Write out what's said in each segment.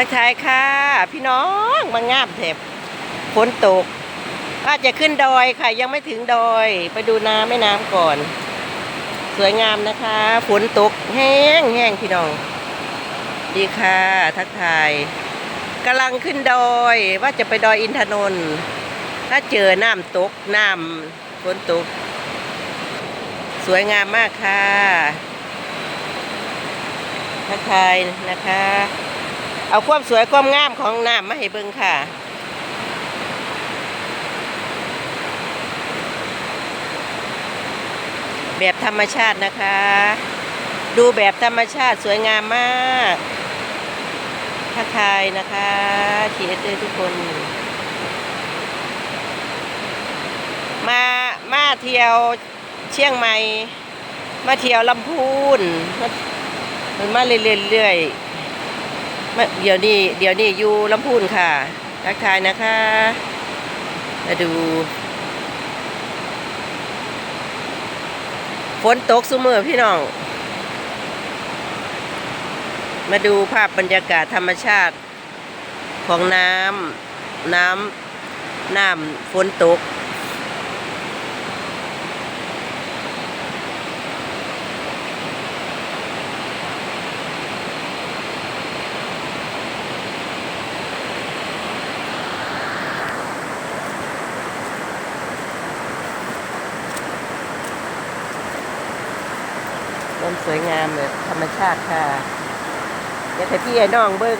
ทักทายค่ะ พี่น้องมางามเถบฝนตกว่าจะขึ้นดอยค่ะ ยังไม่ถึงดอย ไปดูน้ำแม่น้ำก่อน สวยงามนะคะฝนตกแห้งแห้งพี่น้อง ดีค่ะ ทักทายกำลังขึ้นดอยว่าจะไปดอยอินทนนท์ถ้าเจอน้ำตกน้ำฝนตก สวยงามมากค่ะทักทายนะคะ เอาความสวยความงามของน้ำมาให้เบิ่งค่ะ แบบธรรมชาตินะคะ ดูแบบธรรมชาติสวยงามมากทักทายนะคะทีเอทุกคน มามาเที่ยวเชียงใหม่ มาเที่ยวลำพูนมามันมาเรื่อยๆ เดี๋ยวนี้เดี๋ยวนี้อยู่ลำพูนค่ะทักทายนะคะ มาดู ฝนตกสุมือพี่น้อง มาดูภาพบรรยากาศธรรมชาติของน้ำน้ำน้ำฝนตกันสวยงามแบบธรรมชาติค่ะอยากให้พี่ไอ้น้องเบิ้ง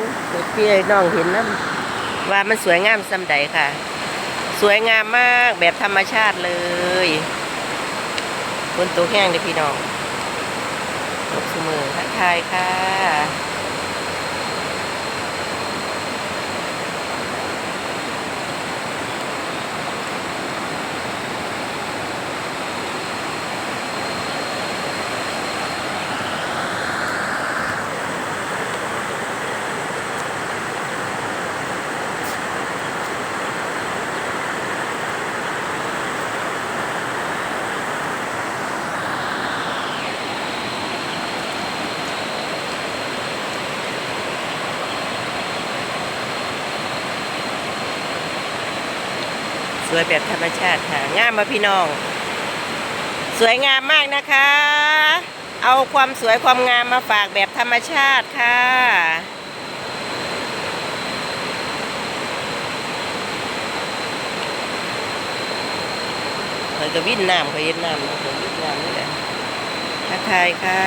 พี่ไอ้น้องเห็นนะว่ามันสวยงามสำใดค่ะ สวยงามมากแบบธรรมชาติเลยบนตัวแห้งเลยพี่น้องตกเสมอทักทายค่ะ สวยแบบธรรมชาติค่ะงามมาพี่น้อง สวยงามมากนะคะ เอาความสวยความงามมาฝากแบบธรรมชาติค่ะเคยก็วิ่นน้ำเคยเย็นน้ำเคยวิ่นน้ำนี่แหละทักทายค่ะ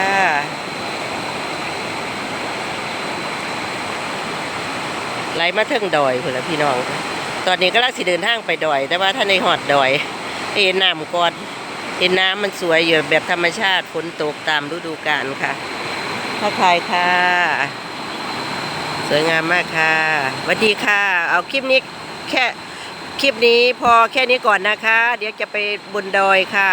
ไหลมาเทิงดอยพุ่นละพี่น้อง ตอนนี้ก็ลักสิเดินทางไปดอย แต่ว่าท่านในหอดดอยเห็นน้ำก่อนเห็นน้ำมันสวยอยู่แบบธรรมชาติฝนตกตามฤดูกาลค่ะทักทายค่ะ สวยงามมากค่ะสวัสดีค่ะ เอาคลิปนี้แค่คลิปนี้พอแค่นี้ก่อนนะคะ เดี๋ยวจะไปบนดอยค่ะ